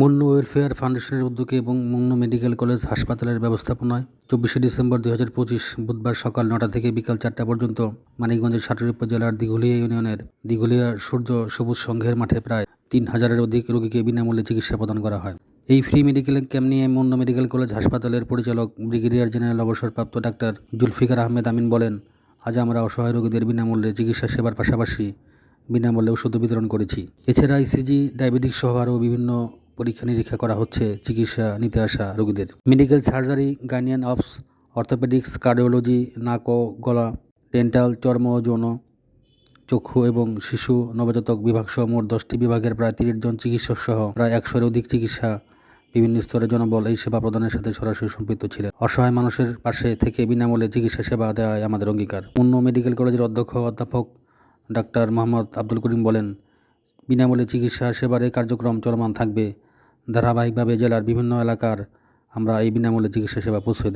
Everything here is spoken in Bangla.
মুন্নু ওয়েলফেয়ার ফাউন্ডেশনের উদ্যোগে এবং মুন্নু মেডিকেল কলেজ হাসপাতালের ব্যবস্থাপনায় চব্বিশে ডিসেম্বর দুই হাজার পঁচিশ বুধবার সকাল নটা থেকে বিকাল চারটা পর্যন্ত মানিকগঞ্জের সাটুরি উপজেলার দিঘুলিয়া ইউনিয়নের দিঘুলিয়া সূর্য সবুজ সংঘের মাঠে প্রায় তিন হাজারের অধিক রোগীকে বিনামূল্যে চিকিৎসা প্রদান করা হয়। এই ফ্রি মেডিকেল ক্যাম্প নিয়ে মুন্নু মেডিকেল কলেজ হাসপাতালের পরিচালক, ব্রিগেডিয়ার জেনারেল অবসরপ্রাপ্ত ডাক্তার জুলফিকার আহমেদ আমিন বলেন, আজ আমরা অসহায় রোগীদের বিনামূল্যে চিকিৎসা সেবার পাশাপাশি বিনামূল্যে ওষুধ বিতরণ করেছি। এছাড়া ইসিজি ডায়াবেটিক সহ আরও বিভিন্ন পরীক্ষা নিরীক্ষা করা হচ্ছে, চিকিৎসা নিতে আসা রোগীদের। মেডিকেল সার্জারি, গাইনিয়ান অফস, অর্থোপেডিক্স, কার্ডিওলজি, নাক ও গলা, ডেন্টাল, চর্ম যৌন, চক্ষু এবং শিশু, নবজাতক বিভাগ সহ মোট দশটি বিভাগের প্রায় তিরিশ জন চিকিৎসক সহ প্রায় একশোর অধিক চিকিৎসা বিভিন্ন স্তরের জনবল এই সেবা প্রদানের সাথে সরাসরি সম্পৃক্ত ছিলেন। অসহায় মানুষের পাশে থেকে বিনামূল্যে চিকিৎসা সেবা দেওয়াই আমাদের অঙ্গীকার। অন্য মেডিকেল কলেজের অধ্যক্ষ অধ্যাপক ডাক্তার মোহাম্মদ আব্দুল করিম বলেন, বিনামূল্যে চিকিৎসা সেবার এই কার্যক্রম চলমান থাকবে ধারাবাহিকভাবে জেলার বিভিন্ন এলাকার আমরা এই বিনামূল্যে চিকিৎসা সেবা পৌঁছে